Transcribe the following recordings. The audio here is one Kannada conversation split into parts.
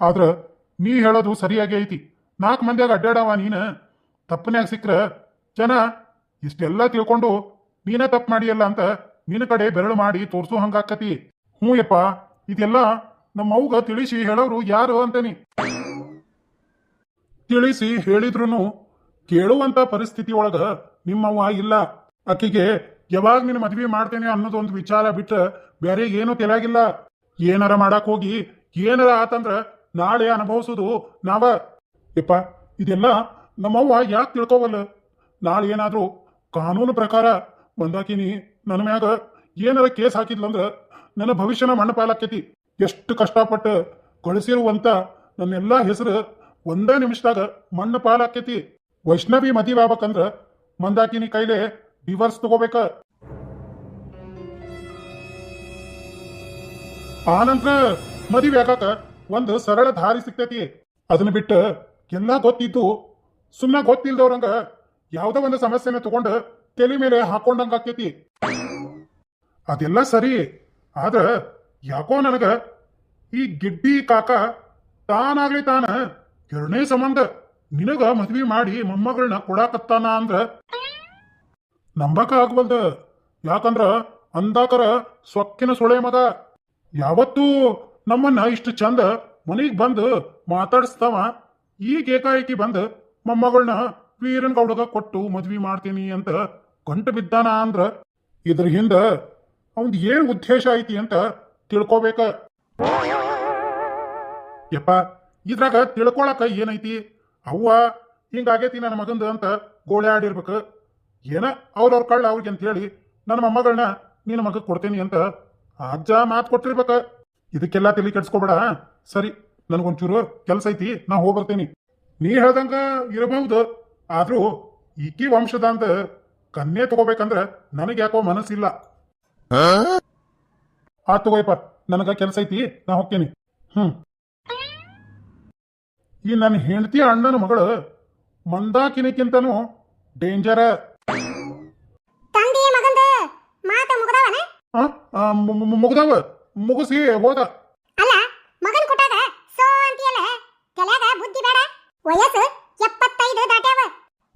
ಆದ್ರ ನೀ ಹೇಳೋದು ಸರಿಯಾಗೇ ಐತಿ. ನಾಲ್ಕು ಮಂದಿಯಾಗ ಅಡ್ಡಾಡವ ನೀನು. ತಪ್ಪನ್ಯಾಗ ಸಿಕ್ಕ್ರ, ಜನ ಇಷ್ಟೆಲ್ಲ ತಿಳ್ಕೊಂಡು ನೀನ ತಪ್ಪು ಮಾಡಿಯಲ್ಲ ಅಂತ ನಿನ್ನ ಕಡೆ ಬೆರಳು ಮಾಡಿ ತೋರ್ಸು ಹಂಗಾಕತಿ. ಹ್ಞೂ ಯಪ್ಪ, ಇದೆಲ್ಲ ನಮ್ಮ ಅವ್ಗ ತಿಳಿಸಿ ಹೇಳೋರು ಯಾರು ಅಂತನಿ. ತಿಳಿಸಿ ಹೇಳಿದ್ರು ಕೇಳುವಂತ ಪರಿಸ್ಥಿತಿ ಒಳಗ ನಿಮ್ಮವ್ವ ಇಲ್ಲ. ಅಕ್ಕಿಗೆ ಯಾವಾಗ ನಿನ್ನ ಮದ್ವೆ ಮಾಡ್ತೇನೆ ಅನ್ನೋದೊಂದು ವಿಚಾರ ಬಿಟ್ರ ಬೇರೆ ಏನು ತೆಲಾಗಿಲ್ಲ ಏನಾರ ಮಾಡಕ್ ಹೋಗಿ ಏನಾರ ಆತಂದ್ರ ನಾಳೆ ಅನುಭವಿಸೋದು ನಾವ. ಯಪ್ಪ, ಇದೆಲ್ಲ ನಮ್ಮವ್ವ ಯಾಕೆ ತಿಳ್ಕೋವಲ್ಲ? ನಾಳೆ ಏನಾದರೂ ಕಾನೂನು ಪ್ರಕಾರ ಬಂದಾಕಿನಿ, ನನ್ನ ಮ್ಯಾಗ ಏನಾರ ಕೇಸ್ ಹಾಕಿದ್ಲಂದ್ರ ನನ್ನ ಭವಿಷ್ಯನ ಮಣ್ಣು ಎಷ್ಟು ಕಷ್ಟಪಟ್ಟು ಕಳಿಸಿರುವಂತ ನನ್ನೆಲ್ಲ ಹೆಸರು ಒಂದೇ ನಿಮಿಷದಾಗ ಮಣ್ಣು ಪಾಲಾಕೈತಿ ವೈಷ್ಣವಿ ಮದುವೆ ಆಗ್ಬೇಕಂದ್ರ ಮಂದಾಕಿನಿ ಕೈಲೆ ಡಿವರ್ಸ್ ತಗೋಬೇಕ. ಆನಂತರ ಮದುವೆ ಆಗಾಕ ಒಂದು ಸರಳ ದಾರಿ ಸಿಗ್ತೈತಿ. ಅದನ್ನ ಬಿಟ್ಟು ಎಲ್ಲ ಗೊತ್ತಿದ್ದು ಸುಮ್ಮನೆ ಗೊತ್ತಿಲ್ದವ್ರಂಗ ಯಾವ್ದೋ ಒಂದು ಸಮಸ್ಯೆನ ತಗೊಂಡು ತಲೆ ಮೇಲೆ ಹಾಕೊಂಡಂಗ ಆಕೈತಿ ಅದೆಲ್ಲ ಸರಿ, ಆದ್ರ ಯಾಕೋ ನನಗ ಈ ಗಿಡ್ಡಿ ಕಾಕ ತಾನಾಗ್ಲಿ ತಾನ ಎರಡನೇ ಸಂಬಂಧ ನಿನಗ ಮದ್ವಿ ಮಾಡಿ ಮೊಮ್ಮಗಳನ್ನ ಕೊಡಾಕತ್ತಾನ ಅಂದ್ರ ನಂಬಕ ಆಗ್ವಲ್ದ. ಯಾಕಂದ್ರ ಅಂದಾಕರ ಸೊಕ್ಕಿನ ಸೊಳೆ ಮಗ. ಯಾವತ್ತೂ ನಮ್ಮನ್ನ ಇಷ್ಟು ಚಂದ ಮನೆಗ್ ಬಂದು ಮಾತಾಡಿಸ್ತಾವ, ಈಗ ಏಕಾಏಕಿ ಬಂದು ಮೊಮ್ಮಗಳನ್ನ ವೀರನ್ ಗೌಡಗ ಕೊಟ್ಟು ಮದ್ವಿ ಮಾಡ್ತೀನಿ ಅಂತ ಗಂಟು ಬಿದ್ದಾನ ಅಂದ್ರ ಇದ್ರ ಹಿಂದ ಅವನ್ ಏನ್ ಉದ್ದೇಶ ಐತಿ ಅಂತ ತಿಳ್ಕೊಬೇಕ. ಯಪ್ಪ, ಇದ್ರಾಗ ತಿಳ್ಕೊಳಕ ಏನೈತಿ? ಅವ್ವ, ಹಿಂಗಾಗೈತಿ ನನ್ನ ಮಗಂದು ಅಂತ ಗೋಳೆ ಆಡಿರ್ಬೇಕು. ಏನ ಅವ್ರವ್ರ ಕಳ್ಳ ಅವ್ರಿಗೆ ಅಂತ ಹೇಳಿ ನನ್ನ ಮೊಮ್ಮಗಳನ್ನ ನಿನ್ನ ಮಗ ಕೊಡ್ತೀನಿ ಅಂತ ಅಜ್ಜ ಮಾತು ಕೊಟ್ಟಿರ್ಬೇಕ. ಇದಕ್ಕೆಲ್ಲ ತಲೆ ಕೆಡ್ಸ್ಕೊಬೇಡ. ಸರಿ ನನಗೊಂಚೂರು ಕೆಲಸ ಐತಿ ನಾ ಹೋಗ್ಬರ್ತೇನಿ. ನೀ ಹೇಳ್ದಂಗ ಇರಬಹುದು. ಆದ್ರೂ ಈಕಿ ವಂಶದ ಅಂತ ಕನ್ಯೆ ತಗೋಬೇಕಂದ್ರ ನನಗೆ ಯಾಕೋ ಮನಸ್ಸಿಲ್ಲ. ಆ ತಗೋಯಪ್ಪ ನನಗ ಕೆಲಸ ಐತಿ ನಾ ಹೋಗ್ತೇನೆ. ಹ್ಮ್. ಈ ನನ್ನ ಹೆಂಡತಿ ಅಣ್ಣನ ಮಗಳು ಮಂದಾಕಿನಿಕ್ಕಿಂತನೂ ಡೇಂಜರ. ಮುಗ್ದವ. ಮುಗಿಸಿ ಹೋದ ಅಲ್ಲ ಮಗನ್ ಕೊಟ್ಟಾಗ ಸೋ ಅಂತೀಯಲ್ಲ ತಲ್ಯಾಗ ಬುದ್ಧಿ ಬೇಡ? ವಯಸ್ಸು ಎಪ್ಪತ್ತೈದು ದಾಟ್ಯಾವ.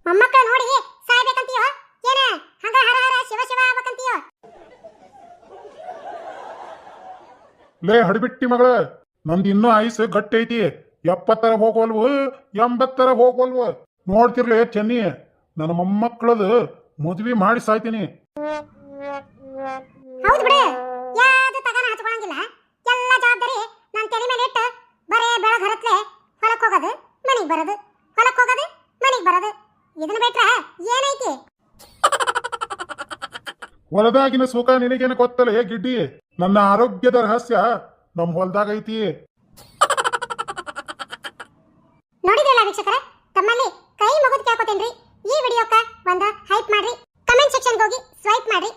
ಮೊಮ್ಮಕ್ಕಳು ನೋಡಿ ಸಾಯ್ಬೇಕಂತೀಯೋ? ಏನ? ಹಂಗ ಹರ ಹರ ಶಿವ ಶಿವ ಆಗ್ಬೇಕಂತೀಯೋ? ಲೇ ಹಡಿಬಿಟ್ಟಿ ಮಗಳ ನಂದು ಇನ್ನೂ ಆಯುಸ್ ಗಟ್ಟಿ ಐತಿ. ಎಪ್ಪತ್ತರ ಹೋಗೋಲ್ವು ಎಂಬತ್ತರ ಹೋಗೋಲ್ವು. ನೋಡ್ತಿರ್ಲಿ ಚೆನ್ನಿ ನನ್ನ ಮೊಮ್ಮಕ್ಕಳದು ಮದ್ವಿ ಮಾಡಿ ಸಾಯ್ತೀನಿ. ಹೌದು ಬಿಡು ಯಾವ್ದು ತಗನ ಹಚ್ಕೊಳಂಗಿಲ್ಲ ಎಲ್ಲ ಜವಾಬ್ದಾರಿ ನನ್ನ ತಲೆ ಮೇಲೆ ಇಟ್ಟು ಬರೇ ಬೆಳಗ್ ಹರತ್ಲೆ ಹೊಲಕ್ ಹೋಗೋದು? ಮನೆಗೆ ಬರೋದು? ಹೊಲಕ್ಕೆ ಹೋಗೋದು? ಮನೆಗೆ ಬರೋದು? ಇದನ್ನ ಬಿಟ್ರೆ ಏನೈತಿ? ಹೊಲದಾಗಿನ ಸುಖ ನಿನಗೇನು ಗೊತ್ತಲ್ಲ ಗಿಡ್ಡಿ? ನನ್ನ ಆರೋಗ್ಯದ ರಹಸ್ಯ ನಮ್ ಹೊಲದಾಗ ಐತಿ. ನೋಡಿದ್ರಲ್ಲ ವೀಕ್ಷಕರ? ತಮ್ಮಲ್ಲಿ ಕೈ ಮುಗಿದು ಕೇಳ್ಕೊತೇನ್ರಿ ಈ ವಿಡಿಯೋಕ್ಕ ಒಂದು ಹೈಪ್ ಮಾಡ್ರಿ. ಕಮೆಂಟ್ ಸೆಕ್ಷನ್ಗೆ ಹೋಗಿ ಸ್ವೈಪ್ ಮಾಡ್ರಿ.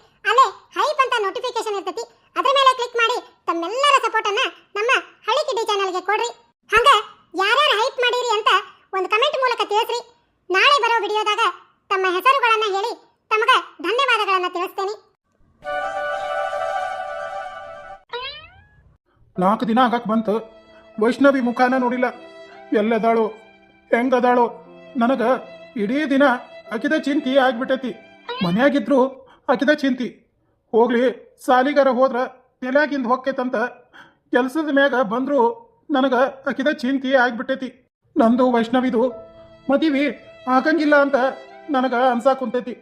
ನಾಲ್ಕು ದಿನ ಆಗಕ್ಕೆ ಬಂತು. ವೈಷ್ಣವಿ ಮುಖಾನ ನೋಡಿಲ್ಲ. ಎಲ್ಲದಾಳು? ಹೆಂಗದಾಳು? ನನಗೆ ಇಡೀ ದಿನ ಅಕಿದ ಚಿಂತಿ ಆಗ್ಬಿಟ್ಟೈತಿ. ಮನೆಯಾಗಿದ್ರು ಅಕಿದ ಚಿಂತಿ. ಹೋಗ್ಲಿ, ಸಾಲಿಗಾರ ಹೋದ್ರ ತಲೆಯಾಗಿಂದ ಹೊಕ್ಕೈತಂತ ಕೆಲಸದ ಮ್ಯಾಗ ಬಂದ್ರು ನನಗೆ ಅಕಿದ ಚಿಂತಿ ಆಗ್ಬಿಟ್ಟೈತಿ. ನಂದು ವೈಷ್ಣವಿದು ಮದಿವಿ ಆಗಂಗಿಲ್ಲ ಅಂತ ನನಗೆ ಅನ್ಸಾ ಕುಂತೈತಿ.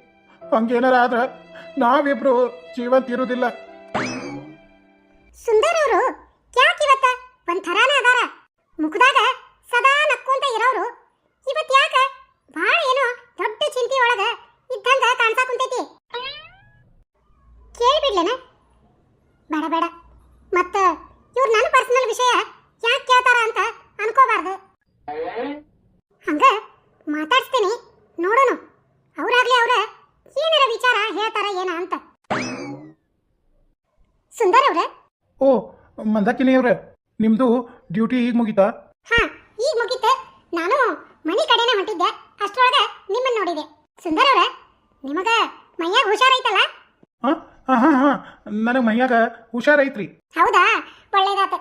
ಹಂಗೇನಾರ ಆದ್ರೆ ನಾವಿಬ್ರು ಜೀವಂತ ಇರುವುದಿಲ್ಲ ಸುಂದರ್ ಅವರು ಒಂದ್ ಅದಾರ. ಮುಖದಾಗ ಸದಾ ನಕ್ಕೊಂತ ಇರೋರು ಇವತ್ ಯಾಕ? ಬಾಳ ಏನೋ ದೊಡ್ಡ ಚಿಂತೆ ಒಳಗ ಇದ್ದಂಗ ಕಾಣ್ತಾ ಕುಂತೈತಿ. ಕೇಳ್ಬಿಡ್ಲೇನ? ಬೇಡ ಬೇಡ. ಮತ್ತ ಇವ್ರು ನನ್ನ ಪರ್ಸನಲ್ ವಿಷಯ ಯಾಕೆ ಕೇಳ್ತಾರ ಅಂತ ಅನ್ಕೋಬಾರ್ದು. ಹಂಗ ಮಾತಾಡ್ಸ್ತೀನಿ ನೋಡೋಣ ಅವ್ರಾಗ್ಲಿ ಅವ್ರ ಏನಾರ ವಿಚಾರ ಹೇಳ್ತಾರ ಏನ ಅಂತ. ಸುಂದರ್ ಅವ್ರೆ? ಓ ಮಂದಾಕಿನಿಯವ್ರೆ ನಿಮ್ದು ಡ್ಯೂಟಿ ಈಗ ಮುಗಿತಾ? ಹಾ ಈಗ ಮುಗಿತೆ. ನಾನು ಮನೆ ಕಡೆನೇ ಹೊಂಟಿದ್ದೆ. ಅಷ್ಟರೊಳಗೆ ನಿಮ್ಮನ್ನ ನೋಡಿದೆ. ಸುಂದರ ಅವರೇ ನಿಮಗ ಮೈಯಾಗ ಹುಷಾರೈತಲ್ಲ ಹಾಂ ಹಾಂ ಹಾಂ. ನನಗೆ ಮೈಯಾಗ ಹುಷಾರೈತ್ರಿ ಹೌದಾ? ಒಳ್ಳೇದಾತ.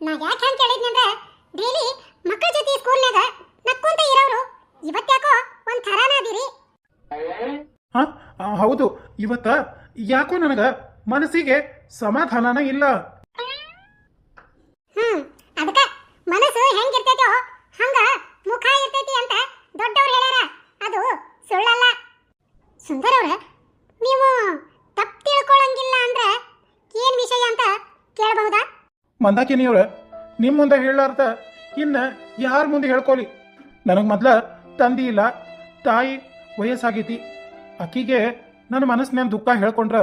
ನಾ ಯಾಕೆ ಹಂಗೆ ಕೇಳಿದ್ನಂದ್ರೆ ಡೈಲಿ ಮಕ್ಕಳ ಜೊತೆ ಸ್ಕೂಲ್ನಾಗ ನಕ್ಕೊಂತ ಇರೋರು ಇವತ್ತ್ಯಾಕೋ ಒಂದ್ ಥರಾನ ಅದೀರಿ. ಹಾ ಹೌದು. ಇವತ್ತ ಯಾಕೋ ನನಗೆ ಮನಸ್ಸಿಗೆ ಸಮಾಧಾನನ ಇಲ್ಲ ಹ್ಮ್ ಅದಕ್ಕ ಮನಸ್ಸು ಹೆಂಗಿರ್ತೈತೋ ಹಂಗ ಮುಖ ಇರ್ತೈತಿ ಅಂತ ದೊಡ್ಡವ್ರು ಹೇಳ್ಯಾರ ಅದು ಸುಳ್ಳಲ್ಲ ಸುಂದರ್ ಅವರೇ, ನೀವು ತಪ್ಪು ತಿಳ್ಕೊಳ್ಳಂಗಿಲ್ಲ ಅಂದ್ರೆ ಏನ್ ವಿಷಯ ಅಂತ ಕೇಳಬಹುದಾ? ಅವರೇ ನಿಮ್ಮ ಮುಂದೆ ಹೇಳಾರ್ದ ಇನ್ನ ಯಾರ ಮುಂದೆ ಹೇಳ್ಕೊಳ್ಳಿ ನನಗೆ ಮೊದ್ಲ ತಂದಿ ಇಲ್ಲ, ತಾಯಿ ವಯಸ್ಸಾಗೈತಿ. ಆಕಿಗೆ ನನ್ನ ಮನಸ್ಸಿನ ದುಃಖ ಹೇಳ್ಕೊಂಡ್ರ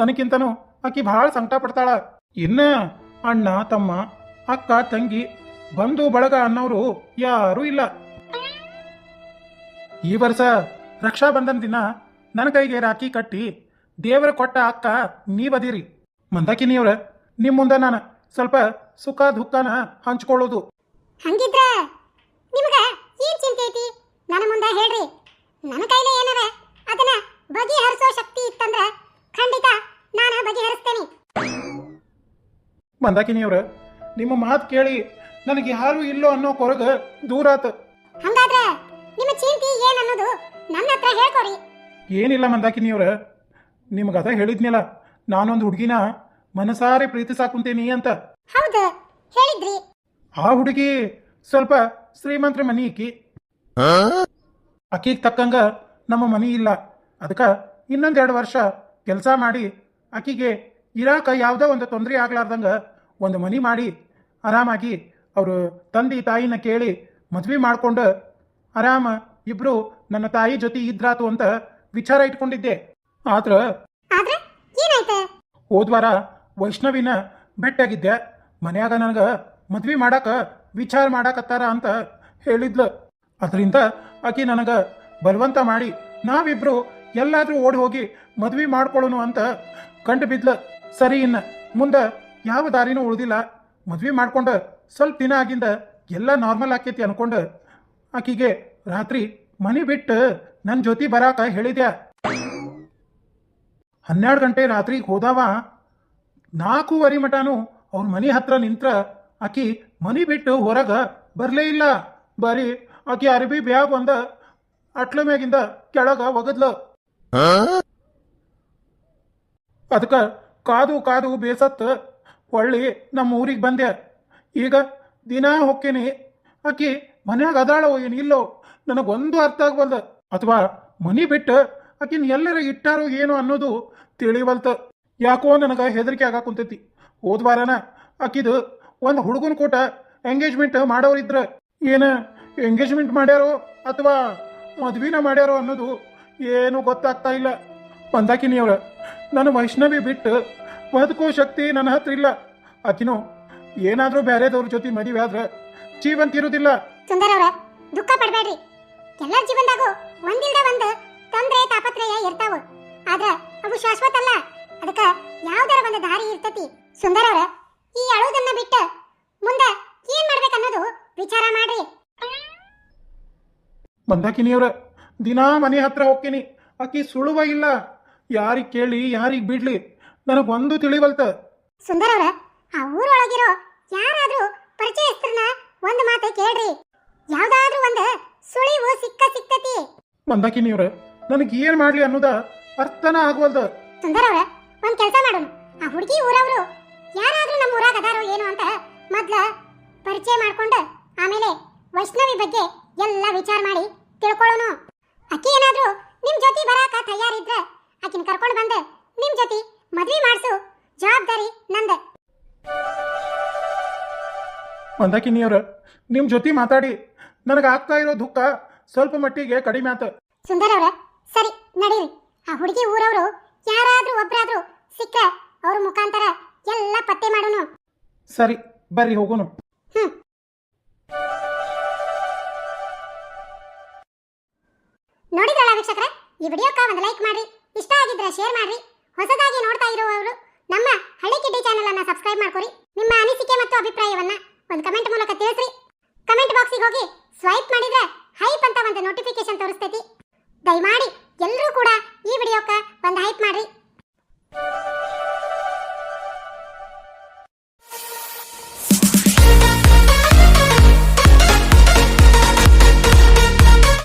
ನನಗಿಂತನೂ ಅಕ್ಕಿ ಭಾಳ ಸಂಕಟ ಪಡ್ತಾಳ. ಇನ್ನ ಅಣ್ಣ, ತಮ್ಮ, ಅಕ್ಕ, ತಂಗಿ, ಬಂಧು, ಬಳಗ ಅನ್ನೋರು ಯಾರೂ ಇಲ್ಲ. ಈ ವರ್ಷ ರಕ್ಷಾಬಂಧನ್ ದಿನ ನನ್ನ ಕೈಗೆ ರಾಖಿ ಕಟ್ಟಿ ದೇವರ ಕೊಟ್ಟ ಅಕ್ಕ ನೀವದಿರಿ. ಮಂದಾಕಿನಿಯವ್ರ ನಿಮ್ಮ ಮುಂದೆ ನಾನು ಸ್ವಲ್ಪ ಸುಖ ದುಃಖನ ಹಂಚ್ಕೊಳ್ಳೋದು. ಹಂಗಿದ್ರ ನಿಮಗೆ ಏನ್ ಚಿಂತೆ ಐತಿ? ನನ್ನ ಮುಂದೆ ಹೇಳ್ರಿ. ನನ್ನ ಕೈಲೇ ಏನದ ಅದನ್ನ ಬಗೆಹರಿಸೋ ಶಕ್ತಿ ಇತ್ತಂದ್ರ ಖಂಡಿತ ನಾನು ಬಗೆಹರಿಸ್ತೇನೆ. ಮಂದಾಕಿನಿಯವ್ರ ನಿಮ್ಮ ಮಾತು ಕೇಳಿ ನನಗೆ ಯಾರು ಇಲ್ಲೋ ಅನ್ನೋ ಕೊರಗ ದೂರಾತ. ಹಂಗಾದ್ರೆ ನಿಮ್ಮ ಚಿಂತೆ ಏನನ್ನೋದು ಅನ್ನೋದು ನನ್ನ ಹತ್ರ ಹೇಳ್ಕೊರಿ. ಏನಿಲ್ಲ ಮಂದಾಕಿನಿಯವ್ರ ನಿಮ್ಗದ ಹೇಳಿದ್ನಲ್ಲ ನಾನೊಂದು ಹುಡುಗಿನ ಮನಸಾರೆ ಪ್ರೀತಿಸಾಕುಂತೇನಿ ಅಂತ. ಹೌದು ಹೇಳಿದ್ರಿ. ಆ ಹುಡುಗಿ ಸ್ವಲ್ಪ ಶ್ರೀಮಂತ್ರ ಮನಿ ಇಕ್ಕಿ. ಆಕಿಗೆ ತಕ್ಕಂಗ ನಮ್ಮ ಮನಿ ಇಲ್ಲ. ಅದಕ್ಕೆ ಇನ್ನೊಂದೆರಡು ವರ್ಷ ಕೆಲಸ ಮಾಡಿ ಆಕಿಗೆ ಇರಾಕ ಯಾವುದೋ ಒಂದು ತೊಂದರೆ ಆಗ್ಲಾರ್ದಂಗ ಒಂದು ಮನಿ ಮಾಡಿ ಆರಾಮಾಗಿ ಅವರು ತಂದೆ ತಾಯಿನ ಕೇಳಿ ಮದ್ವೆ ಮಾಡ್ಕೊಂಡು ಆರಾಮ ಇಬ್ರು ನನ್ನ ತಾಯಿ ಜೊತೆ ಇದ್ರಾತು ಅಂತ ವಿಚಾರ ಇಟ್ಕೊಂಡಿದ್ದೆ. ಆದ್ರ ಆದ್ರೆ ಏನಾಯ್ತು? ಹೋದ್ವಾರ ವೈಷ್ಣವಿನ ಬೆಟ್ಟಾಗಿದ್ದೆ ಮನ್ಯಾಗ ನನಗೆ ಮದ್ವೆ ಮಾಡಾಕ ವಿಚಾರ ಮಾಡಾಕತ್ತಾರ ಅಂತ ಹೇಳಿದ್ಲು. ಅದರಿಂದ ಆಕಿ ನನಗೆ ಬಲವಂತ ಮಾಡಿ ನಾವಿಬ್ರು ಎಲ್ಲಾದ್ರೂ ಓಡಿ ಹೋಗಿ ಮದ್ವೆ ಮಾಡ್ಕೊಳ್ಳೋನು ಅಂತ ಕಂಡು ಬಿದ್ಲು ಸರಿ ಇನ್ನ ಮುಂದೆ ಯಾವ ದಾರಿನೂ ಉಳಿದಿಲ್ಲ. ಮದ್ವೆ ಮಾಡ್ಕೊಂಡು ಸ್ವಲ್ಪ ದಿನ ಆಗಿಂದ ಎಲ್ಲ ನಾರ್ಮಲ್ ಆಕೈತಿ ಅನ್ಕೊಂಡು ಆಕಿಗೆ ರಾತ್ರಿ ಮನೆ ಬಿಟ್ಟು ನನ್ನ ಜೊತೆ ಬರಾಕ ಹೇಳಿದ್ಯಾ? ಹನ್ನೆರಡು ಗಂಟೆ ರಾತ್ರಿಗೆ ಹೋದಾವ, ನಾಲ್ಕೂವರೆ ಮಟನು ಅವ್ರ ಮನೆ ಹತ್ರ ನಿಂತ್ರ ಆಕಿ ಮನಿ ಬಿಟ್ಟು ಹೊರಗ ಬರಲೇ ಇಲ್ಲ. ಬರೀ ಆಕಿ ಅರಬಿ ಬ್ಯಾಗ್ ಒಂದ ಅಟ್ಲ ಮ್ಯಾಗಿಂದ ಕೆಳಗ ಒಗದ್ಲ. ಅದಕ್ಕ ಕಾದು ಕಾದು ಬೇಸತ್ತ ಹೊಳ್ಳಿ ನಮ್ಮ ಊರಿಗೆ ಬಂದೆ. ಈಗ ದಿನಾ ಹೊಕ್ಕೇನಿ. ಆಕಿ ಮನ್ಯಾಗ ಅದಾಳೋ ಏನಿಲ್ಲೋ ನನಗೊಂದು ಅರ್ಥ ಆಗ್ವಲ್ದ. ಅಥವಾ ಮನಿ ಬಿಟ್ಟು ಆಕಿನ ಎಲ್ಲರ ಇಟ್ಟಾರೋ ಏನೋ ಅನ್ನೋದು ತಿಳಿವಲ್ತ. ಯಾಕೋ ನನಗೆ ಹೆದರಿಕೆ ಆಗ ಕುಂತೈತಿ. ಹೋದ್ವಾರನ ಆಕಿದು ಒಂದು ಹುಡುಗನ ಕೂಟ ಎಂಗೇಜ್ಮೆಂಟ್ ಮಾಡೋರಿದ್ರ ಏನು ಎಂಗೇಜ್ಮೆಂಟ್ ಮಾಡ್ಯಾರೋ ಅಥವಾ ಮದ್ವಿನ ಮಾಡ್ಯಾರೋ ಅನ್ನೋದು ಏನು ಗೊತ್ತಾಗ್ತಾ ಇಲ್ಲ. ಅವಳು ನನ್ನ ವೈಷ್ಣವಿ ಬಿಟ್ಟು ಬದುಕೋ ಶಕ್ತಿ ನನ್ನ ಹತ್ರ ಇಲ್ಲ. ಆಕಿನೋ ಏನಾದರೂ ಬೇರೆದವ್ರ ಜೊತೆ ಮದುವೆ ಆದ್ರೆ ಜೀವಂತ ಇರುವುದಿಲ್ಲ ಸುಂದರ ದುಃಖ ಪಡಬೇಡ್ರಿ. ಎಲ್ಲರ ಜೀವನದಾಗೂ ಒಂದಿಲ್ದ ಒಂದು ತೊಂದರೆ ತಾಪತ್ರಯ ಇರ್ತಾವ. ಆದ್ರ ಅವು ಶಾಶ್ವತ ಅಲ್ಲ ಅದಕ್ಕ ಯಾವ್ದಾರ ಒಂದು ದಾರಿ ಇರ್ತತಿ. ಸುಂದರ ಅವ್ರ ಈ ಅಳುವುದನ್ನ ಬಿಟ್ಟು ಮುಂದೆ ಏನ್ ಮಾಡ್ಬೇಕನ್ನೋದು ವಿಚಾರ ಮಾಡ್ರಿ. ಮಂದಾಕಿನಿಯವ್ರ ದಿನಾ ಮನೆ ಹತ್ರ ಹೋಗ್ತೀನಿ. ಆಕಿ ಸುಳುವ ಇಲ್ಲ. ಯಾರಿಗೆ ಕೇಳಿ ಯಾರಿಗೆ ಬಿಡ್ಲಿ? ನನಗೊಂದು ತಿಳಿವಲ್ತ. ಸುಂದರ ಅವ್ರ ಆ ಊರೊಳಗಿರೋ ಯಾರಾದ್ರೂ ಪರಿಚಯಸ್ಥರನ್ನ ಒಂದು ಮಾತೆ ಕೇಳ್ರಿ. ಯಾವ್ದಾದ್ರೂ ಒಂದು ಮಂದಾಕಿನಿಯವ್ರ ನನಗೆ ಏನು ಮಾಡ್ಲಿ ಅನ್ನೋದ ಅರ್ಥನ ಆಗವಲ್ದ. ಸುಂದರ ಅವ್ರೆ ಒಂದ್ ಕೆಲಸ ಮಾಡೋಣ. ಆ ಹುಡುಗಿ ಊರವ್ರು ಯಾರಾದ್ರೂ ನಮ್ಮ ಊರಾಗ ಅದಾರೋ ಏನು ಅಂತ ಮೊದ್ಲ ಪರಿಚಯ ಮಾಡ್ಕೊಂಡು ಆಮೇಲೆ ವೈಷ್ಣವಿ ಬಗ್ಗೆ ಎಲ್ಲ ವಿಚಾರ ಮಾಡಿ ತಿಳ್ಕೊಳ್ಳೋಣ. ಅಕ್ಕಿ ಏನಾದ್ರೂ ನಿಮ್ ಜೊತೆ ಬರಾಕ ತಯಾರಿದ್ರೆ ಆಕಿನ ಕರ್ಕೊಂಡು ಬಂದು ನಿಮ್ ಜೊತೆ ಮದ್ವೆ ಮಾಡಿಸು. ಜವಾಬ್ದಾರಿ ನಂದ. ಮಂದಾಕಿನಿಯವ್ರ ನಿಮ್ಮ ಜೊತೆ ಮಾತಾಡಿ. ನನಗೆ ಆಗ್ತಾ ಇರೋ ದುಃಖ ಸ್ವಲ್ಪ ಮಟ್ಟಿಗೆ ಕಡಿಮೆ ಆತ. ಸುಂದರ್ ಅವರ ಸರಿ ನಡೀರಿ. ಆ ಹುಡುಗಿ ಊರವರು ಯಾರಾದ್ರೂ ಒಬ್ರಾದ್ರೂ ಸಿಕ್ಕ ಅವ್ರ ಮುಖಾಂತರ ಎಲ್ಲ ಪತ್ತೆ ಮಾಡೋನು. ಸರಿ ಬರ್ರಿ ಹೋಗೋನು. ಹ್ಮ್. ನೋಡಿದ್ರಲ್ಲ ವೀಕ್ಷಕರ ಈ ವಿಡಿಯೋಕ್ಕ ಒಂದು ಲೈಕ್ ಮಾಡ್ರಿ ಇಷ್ಟ ಆಗಿದ್ರೆ ಶೇರ್ ಮಾಡ್ರಿ. ಹೊಸದಾಗಿ ನೋಡ್ತಾ ಇರುವವರು ನಮ್ಮ ಹಳ್ಳಿ ಕಿಡ್ಡಿ ಚಾನೆಲ್ ಅನ್ನ ಸಬ್ಸ್ಕ್ರೈಬ್ ಮಾಡ್ಕೊರಿ. ನಿಮ್ಮ ಅನಿಸಿಕೆ ಮತ್ತು ಅಭಿಪ್ರಾಯವನ್ನ ಒಂದು ಕಮೆಂಟ್ ಮೂಲಕ ತಿಳಿಸ್ರಿ. ಕಮೆಂಟ್ ಬಾಕ್ಸಿಗೆ ಹೋಗಿ